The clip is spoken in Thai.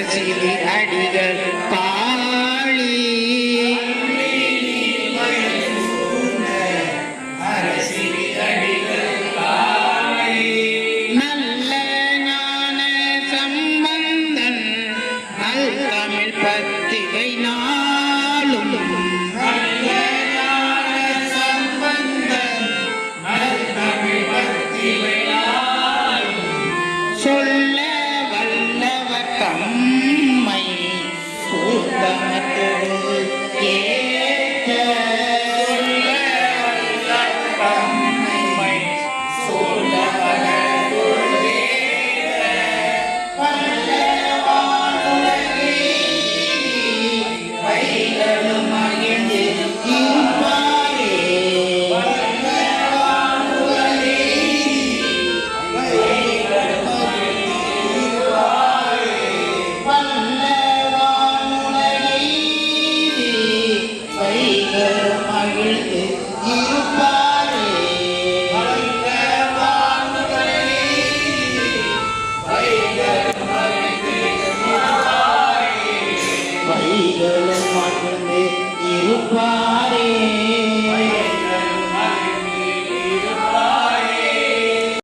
அரசியல் அடிகள் காளி that ीरुपा